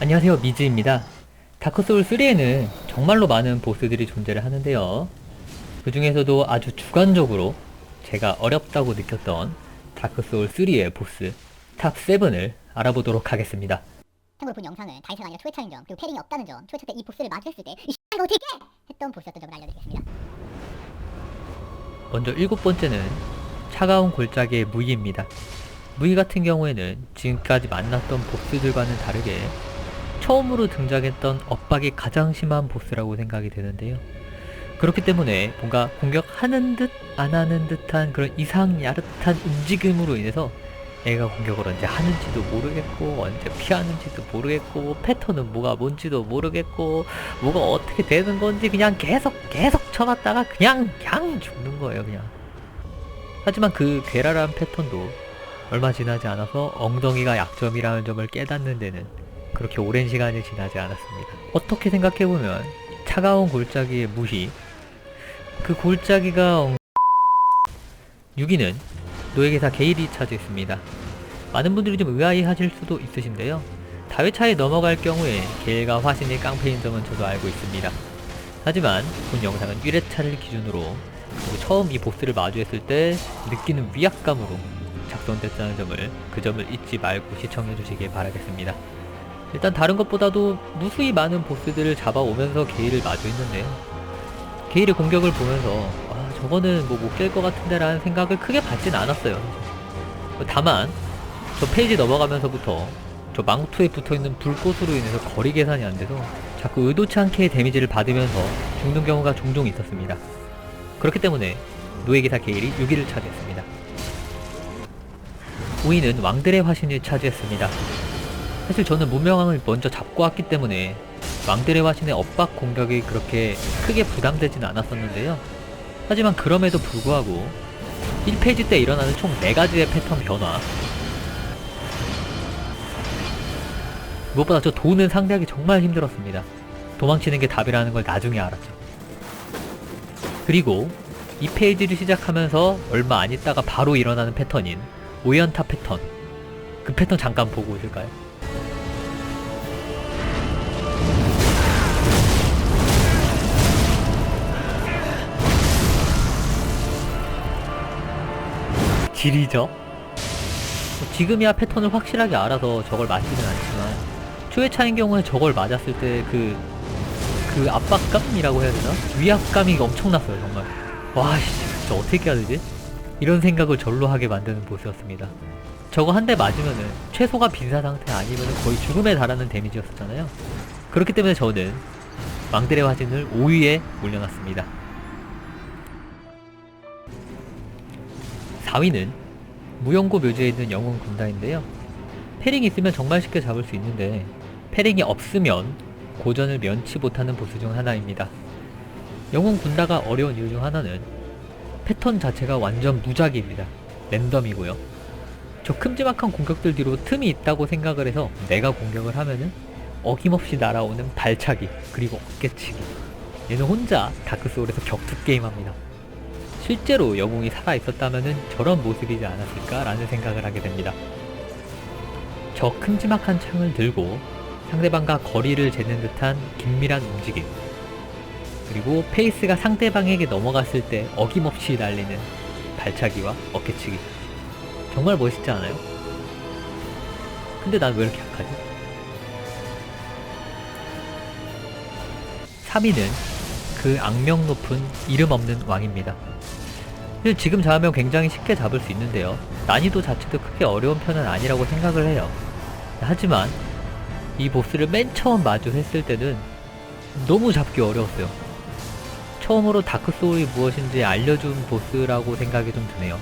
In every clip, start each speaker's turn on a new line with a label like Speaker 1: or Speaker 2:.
Speaker 1: 안녕하세요 미즈입니다. 다크소울 3에는 정말로 많은 보스들이 존재를 하는데요. 그 중에서도 아주 주관적으로 제가 어렵다고 느꼈던 다크소울 3의 보스 탑 7을 알아보도록 하겠습니다.
Speaker 2: 참고로 본 영상은 다이스가 아니라 초회차 인 점 그리고 패링이 없다는 점 초회차 때 이 보스를 마주했을 때 이 이거 어떻게 깨! 했던 보스였던 점을 알려드리겠습니다.
Speaker 1: 먼저 일곱 번째는 차가운 골짜기의 무이입니다 무이 같은 경우에는 지금까지 만났던 보스들과는 다르게 처음으로 등장했던 엇박이 가장 심한 보스라고 생각이 되는데요. 그렇기 때문에 뭔가 공격하는 듯 안 하는 듯한 그런 이상 야릇한 움직임으로 인해서 애가 공격을 언제 하는지도 모르겠고 언제 피하는지도 모르겠고 패턴은 뭐가 뭔지도 모르겠고 뭐가 어떻게 되는 건지 그냥 계속 계속 쳐놨다가 그냥 그냥 죽는 거예요 그냥 하지만 그 괴랄한 패턴도 얼마 지나지 않아서 엉덩이가 약점이라는 점을 깨닫는 데는 그렇게 오랜 시간이 지나지 않았습니다. 어떻게 생각해보면 차가운 골짜기의 무희 그 골짜기가 엉... 6위는 노예기사 게일이 차지했습니다. 많은 분들이 좀 의아해하실 수도 있으신데요. 다회차에 넘어갈 경우에 게일과 화신이 깡패인 점은 저도 알고 있습니다. 하지만 본 영상은 1회차를 기준으로 처음 이 보스를 마주했을 때 느끼는 위압감으로 작성됐다는 점을 그 점을 잊지 말고 시청해 주시길 바라겠습니다. 일단 다른 것보다도 무수히 많은 보스들을 잡아오면서 게일을 마주했는데요. 게일의 공격을 보면서 아 저거는 뭐 못 깰 것 같은데 라는 생각을 크게 받진 않았어요. 다만 저 페이지 넘어가면서부터 저 망토에 붙어있는 불꽃으로 인해서 거리 계산이 안 돼서 자꾸 의도치 않게 데미지를 받으면서 죽는 경우가 종종 있었습니다. 그렇기 때문에 노예기사 게일이 6위를 차지했습니다. 5위는 왕들의 화신을 차지했습니다. 사실 저는 문명왕을 먼저 잡고 왔기 때문에 왕들의 화신의 엇박 공격이 그렇게 크게 부담되진 않았었는데요. 하지만 그럼에도 불구하고 1페이지 때 일어나는 총 4가지의 패턴 변화 무엇보다 저 돈은 상대하기 정말 힘들었습니다. 도망치는 게 답이라는 걸 나중에 알았죠. 그리고 이 페이지를 시작하면서 얼마 안 있다가 바로 일어나는 패턴인 오연타 패턴 그 패턴 잠깐 보고 오실까요? 질이죠. 지금이야 패턴을 확실하게 알아서 저걸 맞지는 않지만 초회 차인 경우에 저걸 맞았을 때 그 그 압박감이라고 해야 되나? 위압감이 엄청났어요 정말. 와 씨, 진짜 어떻게 해야 되지? 이런 생각을 절로 하게 만드는 보스였습니다. 저거 한 대 맞으면은 최소가 빈사 상태 아니면은 거의 죽음에 달하는 데미지였었잖아요. 그렇기 때문에 저는 왕들의 화진을 5위에 올려놨습니다. 4위는 무용고 묘지에 있는 영웅 군단인데요. 패링이 있으면 정말 쉽게 잡을 수 있는데 패링이 없으면 고전을 면치 못하는 보스 중 하나입니다. 영웅 군다가 어려운 이유 중 하나는 패턴 자체가 완전 무작위입니다. 랜덤이고요. 저 큼지막한 공격들 뒤로 틈이 있다고 생각을 해서 내가 공격을 하면은 어김없이 날아오는 발차기 그리고 어깨치기 얘는 혼자 다크소울에서 격투 게임합니다. 실제로 영웅이 살아있었다면 저런 모습이지 않았을까라는 생각을 하게 됩니다. 저 큼지막한 창을 들고 상대방과 거리를 재는 듯한 긴밀한 움직임 그리고 페이스가 상대방에게 넘어갔을 때 어김없이 날리는 발차기와 어깨치기 정말 멋있지 않아요? 근데 난 왜 이렇게 약하지? 3위는 그 악명 높은 이름 없는 왕입니다. 사실 지금 잡으면 굉장히 쉽게 잡을 수 있는데요. 난이도 자체도 크게 어려운 편은 아니라고 생각을 해요. 하지만 이 보스를 맨 처음 마주했을 때는 너무 잡기 어려웠어요. 처음으로 다크소울이 무엇인지 알려준 보스라고 생각이 좀 드네요.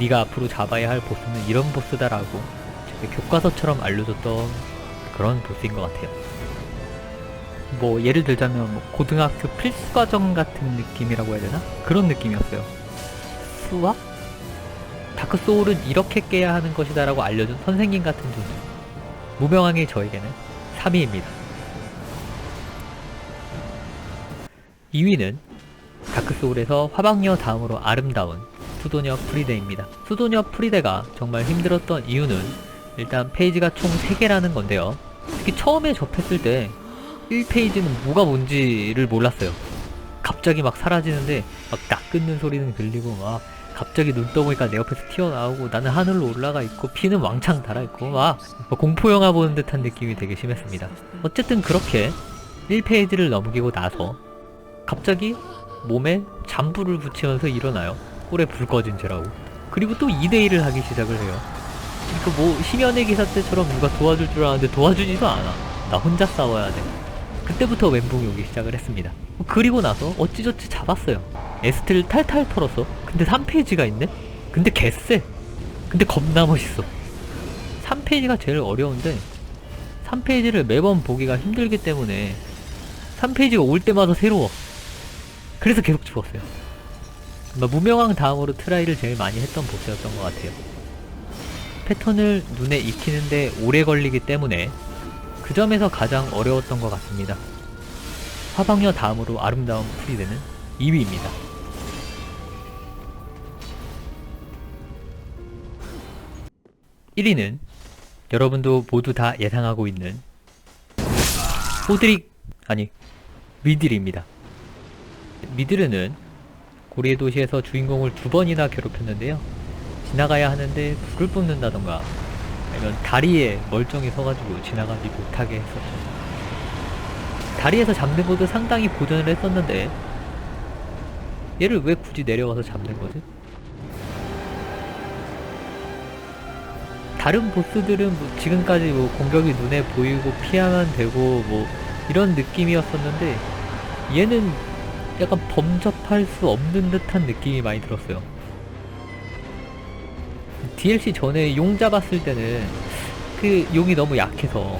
Speaker 1: 네가 앞으로 잡아야 할 보스는 이런 보스다라고 교과서처럼 알려줬던 그런 보스인 것 같아요. 뭐 예를 들자면 뭐 고등학교 필수 과정 같은 느낌이라고 해야 되나? 그런 느낌이었어요. 수학? 다크 소울은 이렇게 깨야 하는 것이다라고 알려준 선생님 같은 존재. 무명왕이 저에게는 3위입니다. 2위는 다크 소울에서 화방녀 다음으로 아름다운 수도녀 프리데입니다. 수도녀 프리데가 정말 힘들었던 이유는 일단 페이지가 총 3개라는 건데요. 특히 처음에 접했을 때 1페이지는 뭐가 뭔지를 몰랐어요. 갑자기 막 사라지는데 막딱 끊는 소리는 들리고 막 갑자기 눈 떠보니까 내 옆에서 튀어나오고 나는 하늘로 올라가 있고 피는 왕창 달아있고 막 공포영화 보는 듯한 느낌이 되게 심했습니다. 어쨌든 그렇게 1페이지를 넘기고 나서 갑자기 몸에 잠불을 붙이면서 일어나요. 꿀에 불 꺼진 채라고. 그리고 또 2대1을 하기 시작을 해요. 그러니까 뭐 심연의 기사 때처럼 누가 도와줄 줄 알았는데 도와주지도 않아. 나 혼자 싸워야 돼. 그때부터 멘붕이 오기 시작을 했습니다. 그리고 나서 어찌저찌 잡았어요. 에스트를 탈탈 털었어. 근데 3페이지가 있네? 근데 개쎄. 근데 겁나 멋있어. 3페이지가 제일 어려운데 3페이지를 매번 보기가 힘들기 때문에 3페이지가 올 때마다 새로워. 그래서 계속 죽었어요. 무명왕 다음으로 트라이를 제일 많이 했던 보스였던 것 같아요. 패턴을 눈에 익히는데 오래 걸리기 때문에 그 점에서 가장 어려웠던 것 같습니다. 화방녀 다음으로 아름다운 프리드는 2위입니다. (1위는) 여러분도 모두 다 예상하고 있는 호드릭 아니 미들입니다. 미드르는 고리의 도시에서 주인공을 두 번이나 괴롭혔는데요. 지나가야 하는데 불을 뿜는다던가 아니면 다리에 멀쩡히 서가지고 지나가지 못하게 했었죠. 다리에서 잡는 것도 상당히 고전을 했었는데 얘를 왜 굳이 내려와서 잡는 거지? 다른 보스들은 뭐 지금까지 뭐 공격이 눈에 보이고 피하면 되고 뭐 이런 느낌이었었는데 얘는 약간 범접할 수 없는 듯한 느낌이 많이 들었어요. DLC 전에 용 잡았을 때는 그 용이 너무 약해서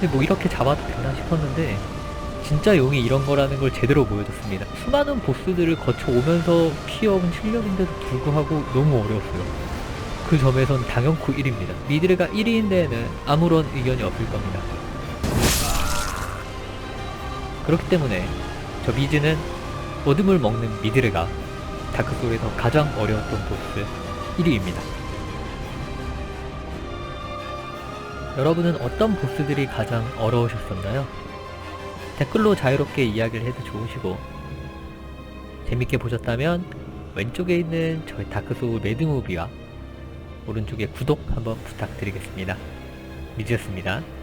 Speaker 1: 근데 뭐 이렇게 잡아도 되나 싶었는데 진짜 용이 이런 거라는 걸 제대로 보여줬습니다. 수많은 보스들을 거쳐오면서 키워온 실력인데도 불구하고 너무 어려웠어요. 그 점에선 당연코 1위입니다. 미드레가 1위인 데에는 아무런 의견이 없을 겁니다. 그렇기 때문에 저 미즈는 어둠을 먹는 미드레가 다크소울에서 가장 어려웠던 보스 1위입니다. 여러분은 어떤 보스들이 가장 어려우셨었나요? 댓글로 자유롭게 이야기를 해도 좋으시고 재밌게 보셨다면 왼쪽에 있는 저희 다크소울 매드무비와 오른쪽에 구독 한번 부탁드리겠습니다. 미즈였습니다.